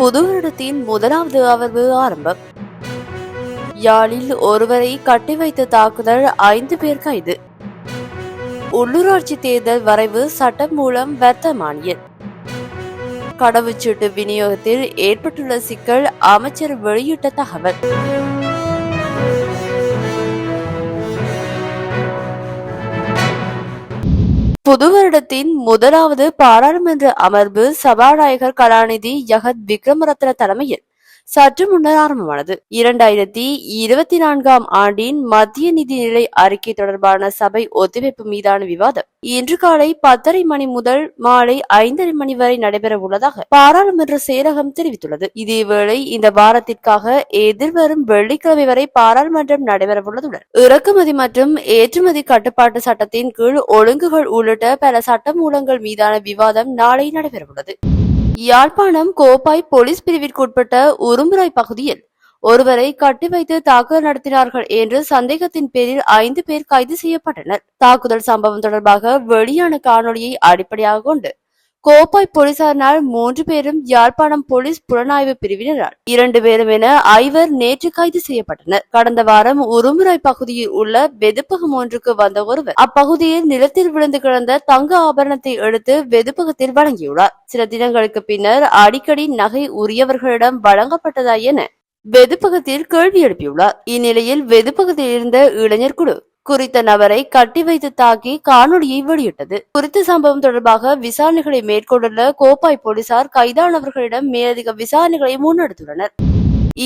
புது வருடத்தின் முதலாவது அமர்வு ஆரம்பம். யாழில் ஒருவரை கட்டி வைத்த தாக்குதல் ஐந்து பேர் கைது. உள்ளூராட்சி தேர்தல் வரைவு சட்டம் மூலம் வர்த்தமானியல் கடவுச்சீட்டு விநியோகத்தில் ஏற்பட்டுள்ள சிக்கல் அமைச்சர் வெளியிட்ட தகவல். புது வருடத்தின் முதலாவது பாராளுமன்ற அமர்வு சபாநாயகர் கலாநிதி ஜகத் விக்ரமரத்ன தலைமையில் சற்று முன்னர் ஆரம்பமானது இரண்டாயிரத்தி இருபத்தி நான்காம் ஆண்டின் மத்திய நிதிநிலை அறிக்கை தொடர்பான சபை ஒத்திவைப்பு மீதான விவாதம் இன்று காலை பத்தரை மணி முதல் மாலை ஐந்தரை மணி வரை நடைபெற உள்ளதாக பாராளுமன்ற செயலகம் தெரிவித்துள்ளது. இதேவேளை இந்த வாரத்திற்காக எதிர்வரும் வெள்ளிக்கிழமை வரை பாராளுமன்றம் நடைபெறவுள்ளதுடன் இறக்குமதி மற்றும் ஏற்றுமதி கட்டுப்பாட்டு சட்டத்தின் கீழ் ஒழுங்குகள் உள்ளிட்ட பல சட்டமூலங்கள் மீதான விவாதம் நாளை நடைபெறவுள்ளது யாழ்ப்பாணம் கோப்பாய் போலீஸ் பிரிவிற்குட்பட்ட உரும்புராய் பகுதியில் ஒருவரை கட்டி வைத்து தாக்குதல் நடத்தினார்கள் என்று சந்தேகத்தின் பேரில் ஐந்து பேர் கைது செய்யப்பட்டனர். தாக்குதல் சம்பவம் தொடர்பாக வெளியான காணொளியை அடிப்படையாக கொண்டு கோப்பாய் போலீசாரினால் மூன்று பேரும் யாழ்ப்பாணம் போலீஸ் புலனாய்வு பிரிவினரால் இரண்டு பேரும் என ஐவர் நேற்று கைது செய்யப்பட்டனர். கடந்த வாரம் உருமுறை பகுதியில் உள்ள வெதுப்பகம் ஒன்றுக்கு வந்த ஒருவர் அப்பகுதியில் நிலத்தில் விழுந்து கிடந்த தங்க ஆபரணத்தை எடுத்து வெதுப்பகத்தில் வழங்கியுள்ளார். சில தினங்களுக்கு பின்னர் அடிக்கடி நகை உரியவர்களிடம் வழங்கப்பட்டதா என வெதுப்பகத்தில் கேள்வி எழுப்பியுள்ளார். இந்நிலையில் வெதுப்பகத்தில் இருந்த இளைஞர் குழு குறித்த நபரை கட்டி வைத்து தாக்கி காணொளியை வெளியிட்டது. குறித்த சம்பவம் தொடர்பாக விசாரணைகளை மேற்கொண்டுள்ள கோப்பாய் போலீசார் கைதானவர்களிடம் மேலதிக விசாரணைகளை முன்னெடுத்துள்ளனர்.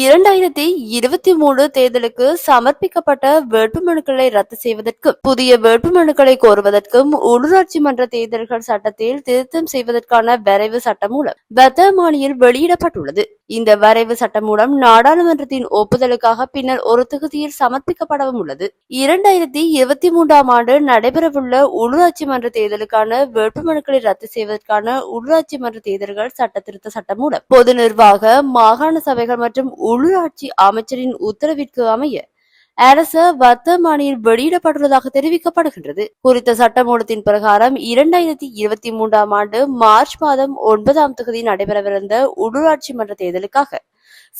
இரண்டாயிரத்தி இருபத்தி மூணு தேர்தலுக்கு சமர்ப்பிக்கப்பட்ட வேட்புமனுக்களை ரத்து செய்வதற்கும் புதிய வேட்புமனுக்களை கோருவதற்கும் உள்ளூராட்சி மன்ற தேர்தல்கள் சட்டத்தில் திருத்தம் செய்வதற்கான வரைவு சட்டம் மூலம் வர்த்தமானியில் வெளியிடப்பட்டுள்ளது. இந்த வரைவு சட்டம் மூலம் நாடாளுமன்றத்தின் ஒப்புதலுக்காக பின்னர் ஒரு தொகுதியில் சமர்ப்பிக்கப்படவும் உள்ளது. இரண்டாயிரத்தி இருபத்தி மூன்றாம் ஆண்டு நடைபெறவுள்ள உள்ளூராட்சி மன்ற தேர்தலுக்கான வேட்புமனுக்களை ரத்து செய்வதற்கான உள்ளூராட்சி மன்ற தேர்தல்கள் சட்ட திருத்த சட்டம் மூலம் பொது நிர்வாக மாகாண சபைகள் மற்றும் உள்ளூராட்சி அமைச்சரின் உத்தரவிற்கு அமைய அரச வர்த்தமானியில் வெளியிடப்பட்டுள்ளதாக தெரிவிக்கப்படுகின்றது. குறித்த சட்டமூலத்தின் பிரகாரம் இரண்டாயிரத்தி இருபத்தி மூன்றாம் ஆண்டு மார்ச் மாதம் ஒன்பதாம் தொகுதி நடைபெறவிருந்த உள்ளூராட்சி மன்ற தேர்தலுக்காக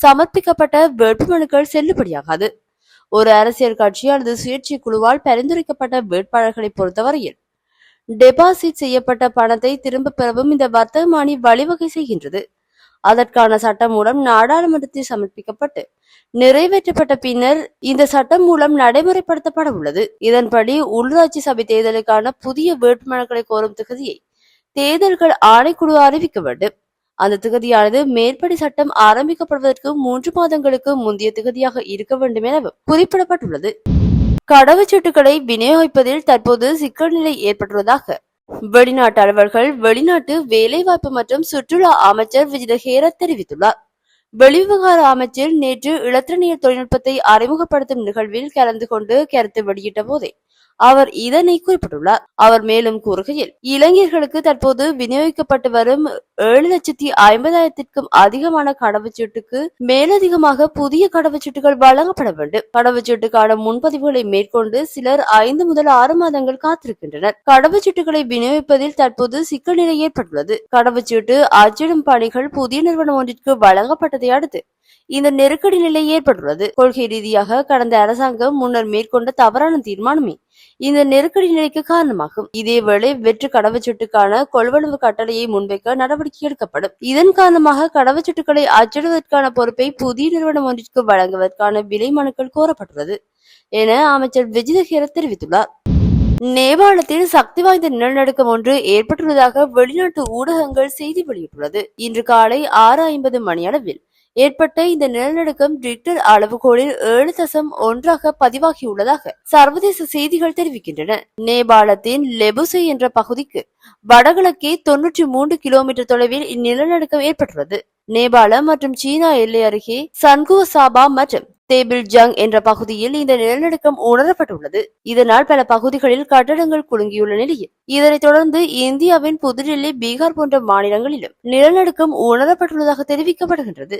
சமர்ப்பிக்கப்பட்ட வேட்புமனுக்கள் செல்லுபடியாகாது. ஒரு அரசியல் கட்சி அல்லது சுயேட்சை குழுவால் பரிந்துரைக்கப்பட்ட வேட்பாளர்களை பொறுத்தவரையில் டெபாசிட் செய்யப்பட்ட பணத்தை திரும்பப் பெறவும் இந்த வர்த்தகமானி வழிவகை செய்கின்றது. அதற்கான சட்டம் மூலம் நாடாளுமன்றத்தில் சமர்ப்பிக்கப்பட்டு நிறைவேற்றப்பட்ட பின்னர் இந்த சட்டம் மூலம் நடைமுறைப்படுத்தப்பட உள்ளது. இதன்படி உள்ளாட்சி சபை தேர்தலுக்கான புதிய வேட்புமனுக்களை கோரும் தொகுதியை தேர்தல்கள் ஆணைக்குழு அறிவிக்க வேண்டும். அந்த தொகுதியானது மேற்படி சட்டம் ஆரம்பிக்கப்படுவதற்கு மூன்று மாதங்களுக்கு முந்தைய தொகுதியாக இருக்க வேண்டும் எனவும் குறிப்பிடப்பட்டுள்ளது. கடவுச்சீட்டுகளை விநியோகிப்பதில் தற்போது சிக்கல் நிலை ஏற்பட்டுள்ளதாக வெளிநாட்டு அலுவலர்கள் வெளிநாட்டு வேலைவாய்ப்பு மற்றும் சுற்றுலா அமைச்சர் விஜித ஹேரத் தெரிவித்துள்ளார். வெளிவிவகார அமைச்சர் நேற்று இலத்திரனியல் தொழில்நுட்பத்தை அறிமுகப்படுத்தும் நிகழ்வில் கலந்து கொண்டு கருத்து வெளியிட்ட போதே அவர் இதனை குறிப்பிட்டுள்ளார். அவர் மேலும் கூறுகையில் இளைஞர்களுக்கு தற்போது விநியோகிக்கப்பட்டு வரும் ஏழு லட்சத்தி ஐம்பதாயிரத்திற்கும் அதிகமான கடவுச்சீட்டுக்கு மேலதிகமாக புதிய கடவுச்சீட்டுகள் வழங்கப்பட வேண்டும். கடவுச்சீட்டுக்கான முன்பதிவுகளை மேற்கொண்டு சிலர் ஐந்து முதல் ஆறு மாதங்கள் காத்திருக்கின்றனர். கடவுச்சீட்டுகளை விநியோகிப்பதில் தற்போது சிக்கல் நிலை ஏற்பட்டுள்ளது. கடவுச்சீட்டு அச்சிடும் பணிகள் புதிய நிறுவனம் ஒன்றிற்கு வழங்கப்பட்டதை அடுத்து இந்த நெருக்கடி நிலை ஏற்பட்டுள்ளது. கொள்கை ரீதியாக கடந்த அரசாங்கம் முன்னர் மேற்கொண்ட தவறான தீர்மானமே இந்த நெருக்கடி நிலைக்கு காரணமாகும். இதேவேளை வெற்று கடவுச்சீட்டுக்கான கொள்வனவு கட்டளையை முன்வைக்க நடவடிக்கை எடுக்கப்படும். இதன் காரணமாக கடவுச்சீட்டுகளை அச்சிடுவதற்கான பொறுப்பை புதிய நிறுவனம் ஒன்றிற்கு வழங்குவதற்கான விலை மனுக்கள் கோரப்பட்டுள்ளது என அமைச்சர் விஜயதஹேர தெரிவித்துள்ளார். நேபாளத்தில் சக்தி வாய்ந்த நிலநடுக்கம் ஒன்று ஏற்பட்டுள்ளதாக வெளிநாட்டு ஊடகங்கள் செய்தி வெளியிட்டுள்ளது. இன்று காலை ஆறு ஐம்பது மணியளவில் ஏற்பட்ட இந்த நிலநடுக்கம் ரிக்டர் அளவுகோலில் ஏழு தசம் ஒன்றாக பதிவாகியுள்ளதாக சர்வதேச செய்திகள் தெரிவிக்கின்றன. நேபாளத்தின் லெபுசை என்ற பகுதிக்கு வடகிழக்கே தொன்னூற்றி மூன்று கிலோமீட்டர் தொலைவில் இந்நிலநடுக்கம் ஏற்பட்டுள்ளது. நேபாளம் மற்றும் சீனா எல்லை அருகே சன்குவ சாபா மற்றும் தேபிள் ஜங் என்ற பகுதியில் இந்த நிலநடுக்கம் உணரப்பட்டுள்ளது. இதனால் பல பகுதிகளில் கட்டடங்கள் குலுங்கியுள்ள நிலையில் இதனைத் தொடர்ந்து இந்தியாவின் புதுடில்லி பீகார் போன்ற மாநிலங்களிலும் நிலநடுக்கம் உணரப்பட்டுள்ளதாக தெரிவிக்கப்படுகின்றது.